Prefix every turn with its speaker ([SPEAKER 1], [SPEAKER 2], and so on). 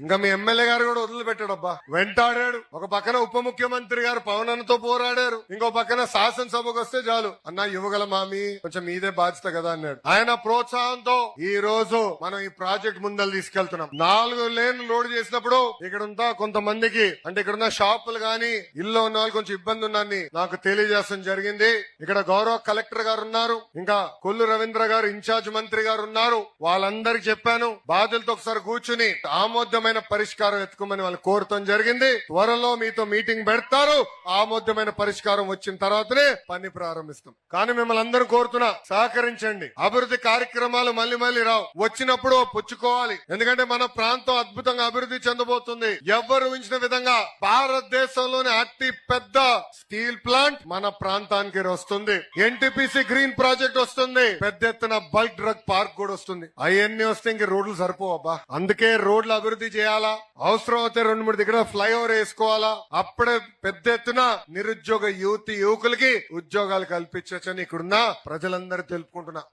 [SPEAKER 1] ఇంకా మీ ఎమ్మెల్యే గారు కూడా వదిలిపెట్టాడబ్బా. వెంటాడాడు. ఒక పక్కన ఉప ముఖ్యమంత్రి గారు పవన్ అన్నతో పోరాడారు. ఇంకో పక్కన శాసనసభకు వస్తే చాలు. అన్న యువగల మామి? కొంచెం మీదే బాధ్యత కదా అన్నాడు. ఆయన ప్రోత్సాహంతో ఈ రోజు మనం ఈ ప్రాజెక్ట్ ముందలు తీసుకెళ్తున్నాం. నాలుగు లేన్లు లోడ్ చేసినప్పుడు ఇక్కడ ఉందా కొంతమందికి అంటే ఇక్కడ ఉన్న షాపులు గాని ఇల్లు ఉన్న వాళ్ళు కొంచెం ఇబ్బంది ఉన్నాన్ని నాకు తెలియజేయడం జరిగింది. ఇక్కడ గౌరవ కలెక్టర్ గారు ఉన్నారు. ఇంకా కొల్లు రవీంద్ర గారు ఇన్ఛార్జ్ మంత్రి గారు ఉన్నారు. వాళ్ళందరికి చెప్పాను. బాధ్యులతో ఒకసారి కూర్చుని ఆమోదమైన పరిష్కారం ఎత్తుకోమని వాళ్ళు కోరటం జరిగింది. త్వరలో మీతో మీటింగ్ పెడతారు. ఆమోదమైన పరిష్కారం వచ్చిన తర్వాతనే పని ప్రారంభిస్తాం. కానీ మిమ్మల్ని అందరూ కోరుతున్నా సహకరించండి. అభివృద్ధి కార్యక్రమాలు మళ్ళీ మళ్ళీ రావు. వచ్చినప్పుడు పుచ్చుకోవాలి. ఎందుకంటే మన ప్రాంతం అద్భుతంగా అభివృద్ధి చెందబోతుంది. ఎవ్వరు ఊహించిన విధంగా భారతదేశంలోని అతి పెద్ద స్టీల్ ప్లాంట్ మన ప్రాంతానికి వస్తుంది. ఎన్టీపీసీ గ్రీన్ ప్రాజెక్ట్ వస్తుంది. పెద్ద ఎత్తున బల్క్ డ్రగ్ పార్క్ కూడా వస్తుంది. అవన్నీ వస్తే ఇంక రోడ్లు సరిపోవబ్బా. అందుకే రోడ్లు అభివృద్ధి చేయాలా? అవసరం అయితే రెండు మూడు దగ్గర ఫ్లైఓవర్ వేసుకోవాలా? అప్పుడే పెద్ద ఎత్తున నిరుద్యోగ యువతి యువకులకి ఉద్యోగాలు కల్పించవచ్చని ఇక్కడున్న ప్రజలందరూ తెలుపుకుంటున్నా.